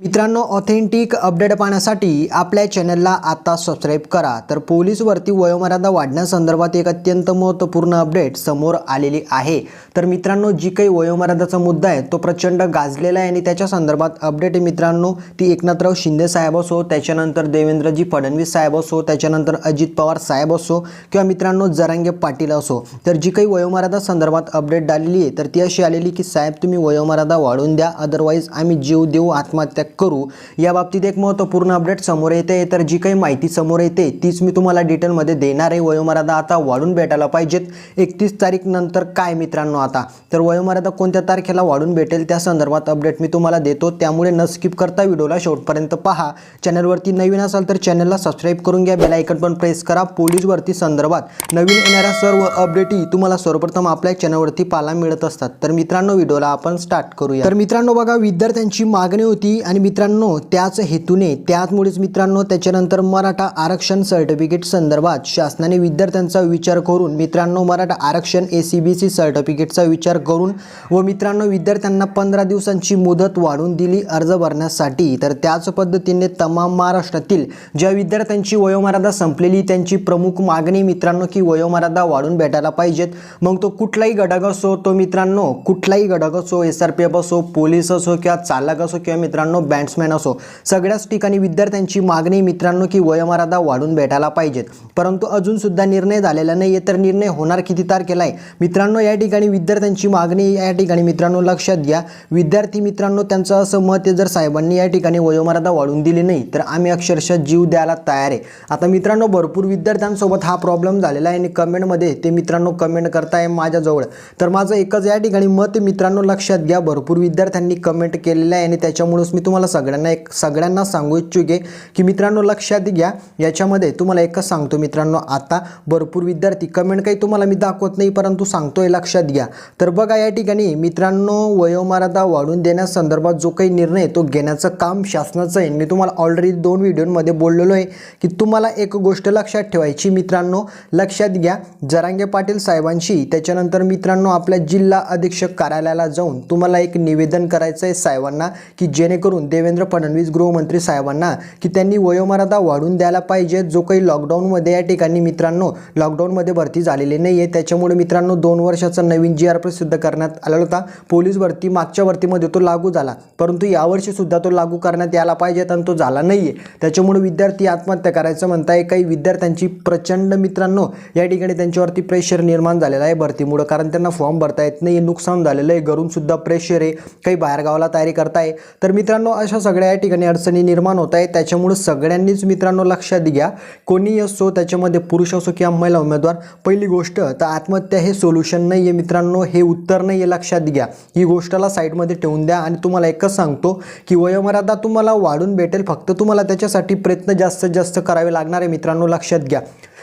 मित्रांनो authentic update पाहण्यासाठी आपल्या चॅनलला आता सबस्क्राईब करा. तर पोलीसवरती वयोमर्यादा वाढण्यासंदर्भात एक अत्यंत महत्त्वपूर्ण अपडेट समोर आलेली आहे. तर मित्रांनो जी काही वयोमर्यादाचा मुद्दा आहे तो प्रचंड गाजलेला आहे आणि त्याच्या संदर्भात अपडेट आहे मित्रांनो ती एकनाथराव शिंदे साहेब असो त्याच्यानंतर देवेंद्रजी फडणवीस साहेब असो त्याच्यानंतर अजित पवार साहेब असो किंवा मित्रांनो जरांगे पाटील असो. तर जी काही वयोमर्यादा संदर्भात अपडेट आलेली आहे तर ती अशी आलेली की साहेब तुम्ही वयोमर्यादा वाढवून द्या अदरवाईज आम्ही जीव देऊ आत्महत्या करू. या बाबतीत एक महत्त्वपूर्ण अपडेट समोर येते. तर जी काही माहिती समोर येते तीच मी तुम्हाला डिटेलमध्ये देणार आहे. वयोमर्यादा आता वाढून भेटायला पाहिजेत. एकतीस तारीख नंतर काय मित्रांनो आता? तर वयोमर्यादा कोणत्या तारखेला वाढून भेटेल? त्या संदर्भात अपडेट मी तुम्हाला देतो. त्यामुळे न स्किप करता व्हिडिओला शेवटपर्यंत पहा. चॅनलवरती नवीन असाल तर चॅनलला सबस्क्राईब करून घ्या. बेलायकन पण प्रेस करा. पोलीस भरती संदर्भात नवीन येणाऱ्या सर्व अपडेटही तुम्हाला सर्वप्रथम आपल्या चॅनलवरती पाहायला मिळत असतात. तर मित्रांनो व्हिडिओला आपण स्टार्ट करूया. तर मित्रांनो बघा विद्यार्थ्यांची मागणी होती आणि मित्रांनो त्याच हेतूने त्याचमुळेच मित्रांनो त्याच्यानंतर मराठा आरक्षण सर्टिफिकेट संदर्भात शासनाने विद्यार्थ्यांचा विचार करून मित्रांनो मराठा आरक्षण ए सी बी सी सर्टिफिकेटचा विचार करून व मित्रांनो विद्यार्थ्यांना पंधरा दिवसांची मुदत वाढवून दिली अर्ज भरण्यासाठी तर त्याच पद्धतीने तमाम महाराष्ट्रातील ज्या विद्यार्थ्यांची वयोमर्यादा संपलेली त्यांची प्रमुख मागणी मित्रांनो की वयोमर्यादा वाढून भेटायला पाहिजेत. मग तो कुठलाही घटक असो तो मित्रांनो कुठलाही घटक असो एस आर पी एफ असो पोलीस असो किंवा चालक असो किंवा मित्रांनो बॅट्समॅन असो सगळ्याच ठिकाणी विद्यार्थ्यांची मागणी मित्रांनो की वयोमर्यादा वाढून भेटायला पाहिजेत. परंतु अजूनसुद्धा निर्णय झालेला नाही आहे तर निर्णय होणार किती तारखेला आहे? मित्रांनो या ठिकाणी विद्यार्थ्यांची मागणी या ठिकाणी मित्रांनो लक्षात घ्या. विद्यार्थी मित्रांनो त्यांचं असं मत आहे जर साहेबांनी या ठिकाणी वयोमर्यादा वाढून दिली नाही तर आम्ही अक्षरशः जीव द्यायला तयार आहे. आता मित्रांनो भरपूर विद्यार्थ्यांसोबत हा प्रॉब्लेम झालेला आहे आणि कमेंटमध्ये ते मित्रांनो कमेंट करताय माझ्याजवळ. तर माझं एकच या ठिकाणी मत मित्रांनो लक्षात घ्या. भरपूर विद्यार्थ्यांनी कमेंट केलेलं आहे आणि त्याच्यामुळेच मी तुम्हाला सगळ्यांना एक सगळ्यांना सांगू इच्छुक आहे की मित्रांनो लक्षात घ्या. याच्यामध्ये तुम्हाला एकच सांगतो मित्रांनो आता भरपूर विद्यार्थी कमेंट काही तुम्हाला मी दाखवत नाही परंतु सांगतोय लक्षात घ्या. तर बघा या ठिकाणी मित्रांनो वयोमर्यादा वाढून देण्यासंदर्भात जो काही निर्णय तो घेण्याचं काम शासनाचं आहे. मी तुम्हाला ऑलरेडी दोन व्हिडिओमध्ये बोललेलो आहे की तुम्हाला एक गोष्ट लक्षात ठेवायची मित्रांनो लक्षात घ्या. जरांगे पाटील साहेबांशी त्याच्यानंतर मित्रांनो आपल्या जिल्हा अधीक्षक कार्यालयाला जाऊन तुम्हाला एक निवेदन करायचं आहे साहेबांना की जेणेकरून देवेंद्र फडणवीस गृहमंत्री साहेबांना की त्यांनी वयोमर्यादा वाढून द्यायला पाहिजे. जो काही लॉकडाऊनमध्ये या ठिकाणी मित्रांनो लॉकडाऊनमध्ये भरती झालेली नाही आहे त्याच्यामुळे मित्रांनो दोन वर्षाचा नवीन जी आर प्रसिद्ध करण्यात आलेला होता. पोलीस भरती मागच्या भरतीमध्ये तो लागू झाला. परंतु यावर्षीसुद्धा तो लागू करण्यात यायला पाहिजे आणि तो झाला नाही आहे त्याच्यामुळे विद्यार्थी आत्महत्या करायचं म्हणताय. काही विद्यार्थ्यांची प्रचंड मित्रांनो या ठिकाणी त्यांच्यावरती प्रेशर निर्माण झालेला आहे भरतीमुळं. कारण त्यांना फॉर्म भरता येत नाही नुकसान झालेलं आहे. घरूनसुद्धा प्रेशर आहे. काही बाहेरगावाला तयारी करताय. तर मित्रांनो अशा सगळ्या या ठिकाणी अडचणी निर्माण होत आहे त्याच्यामुळं सगळ्यांनीच मित्रांनो लक्षात घ्या. कोणी असो त्याच्यामध्ये पुरुष असो किंवा महिला उमेदवार पहिली गोष्ट तर आत्महत्या हे सोल्युशन नाही आहे मित्रांनो हे उत्तर नाही आहे लक्षात घ्या. ही गोष्टला साईडमध्ये ठेवून द्या आणि तुम्हाला एकच सांगतो की वयोमर्यादा तुम्हाला वाढून भेटेल. फक्त तुम्हाला त्याच्यासाठी प्रयत्न जास्तीत जास्त करावे लागणार आहे मित्रांनो लक्षात घ्या.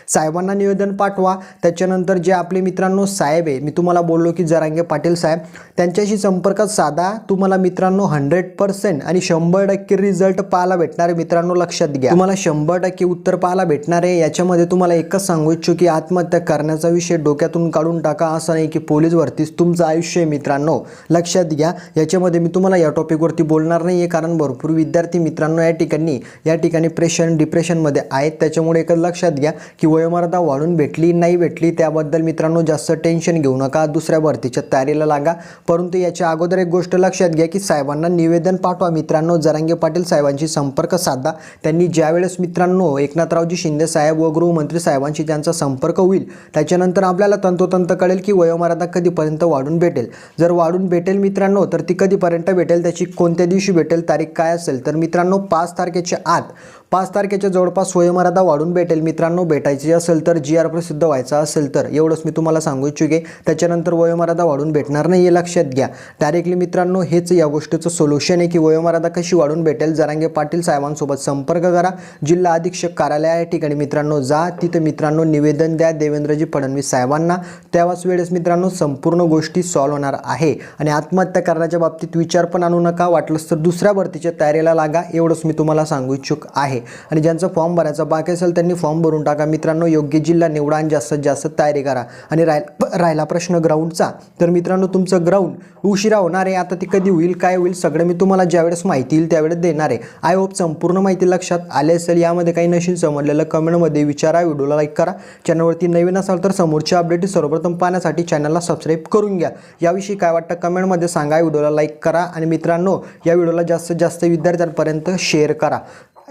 साहेबांना निवेदन पाठवा. त्याच्यानंतर जे आपले मित्रांनो साहेब आहे मी तुम्हाला बोललो की जरांगे पाटील साहेब त्यांच्याशी संपर्कात साधा. तुम्हाला मित्रांनो हंड्रेड पर्सेंट आणि शंभर टक्के रिझल्ट पाहायला भेटणार आहे. मित्रांनो लक्षात घ्या. तुम्हाला शंभर टक्के उत्तर पाहायला भेटणार आहे. याच्यामध्ये तुम्हाला एकच सांगू इच्छू की आत्महत्या करण्याचा विषय डोक्यातून काढून टाका. असं नाही की पोलीस भरतीच तुमचं आयुष्य आहे मित्रांनो. लक्षात घ्या. याच्यामध्ये मी तुम्हाला या टॉपिकवरती बोलणार नाही आहे कारण भरपूर विद्यार्थी मित्रांनो या ठिकाणी या ठिकाणी प्रेशन डिप्रेशनमध्ये आहेत. त्याच्यामुळे एकच लक्षात घ्या की वयोमर्यादा वाढून भेटली नाही भेटली त्याबद्दल मित्रांनो जास्त टेन्शन घेऊ नका. दुसऱ्या भरतीच्या तयारीला लागा. परंतु याच्या अगोदर एक गोष्ट लक्षात घ्या की साहेबांना निवेदन पाठवा. मित्रांनो जरांगे पाटील साहेबांशी संपर्क साधा. त्यांनी ज्यावेळेस मित्रांनो एकनाथरावजी शिंदे साहेब व गृहमंत्री साहेबांशी ज्यांचा संपर्क होईल त्याच्यानंतर आपल्याला तंतोतंत कळेल की वयोमर्यादा कधीपर्यंत वाढून भेटेल. जर वाढून भेटेल मित्रांनो तर ती कधीपर्यंत भेटेल? त्याची कोणत्या दिवशी भेटेल? तारीख काय असेल? तर मित्रांनो पाच तारखेच्या आत पाच तारखेच्या जवळपास वयोमर्यादा वाढून भेटेल. मित्रांनो भेटायची असेल तर जी आर प्रसिद्ध व्हायचा असेल तर. एवढंच मी तुम्हाला सांगू इच्छुके त्याच्यानंतर वयोमर्यादा वाढून भेटणार नाही हे लक्षात घ्या. डायरेक्टली मित्रांनो हेच या गोष्टीचं सोल्युशन आहे की वयोमर्यादा कशी वाढून भेटेल. जरांगे पाटील साहेबांसोबत संपर्क करा. जिल्हा अधीक्षक कार्यालय या ठिकाणी मित्रांनो जा. तिथं मित्रांनो निवेदन द्या देवेंद्रजी फडणवीस साहेबांना. त्याच वेळेस मित्रांनो संपूर्ण गोष्टी सॉल्व्ह होणार आहे. आणि आत्महत्या करण्याच्या बाबतीत विचार पण आणू नका. वाटलंच तर दुसऱ्या भरतीच्या तयारीला लागा. एवढंच मी तुम्हाला सांगू इच्छुक आहे. आणि ज्यांचं फॉर्म भरायचा बाकी असेल त्यांनी फॉर्म भरून टाका. मित्रांनो योग्य जिल्हा निवडा आणि जास्तीत जास्त तयारी करा. आणि राहिला राहिला प्रश्न ग्राउंडचा तर मित्रांनो तुमचं ग्राउंड उशिरा होणार आहे. आता ते कधी होईल काय होईल सगळं मी तुम्हाला ज्यावेळेस माहिती येईल त्यावेळेस देणार आहे. आय होप संपूर्ण माहिती लक्षात आले असेल. यामध्ये काही नशीन समजलेलं कमेंटमध्ये विचारा. व्हिडिओला लाईक करा. चॅनलवरती नवीन असाल तर समोरच्या अपडेट सर्वप्रथम पाहण्यासाठी चॅनलला सबस्क्राईब करून घ्या. याविषयी काय वाटतं कमेंटमध्ये सांगा. व्हिडिओला लाईक करा. आणि मित्रांनो या व्हिडिओला जास्तीत जास्त विद्यार्थ्यांपर्यंत शेअर करा.